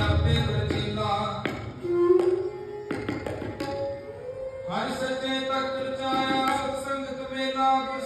ਨਾਮੇ ਰਚੀਲਾ ਹਰ ਸੱਚੇ ਤਤ ਰਚਾਇਆ ਸੰਗਤ ਮੇਲਾ ਗੁਰ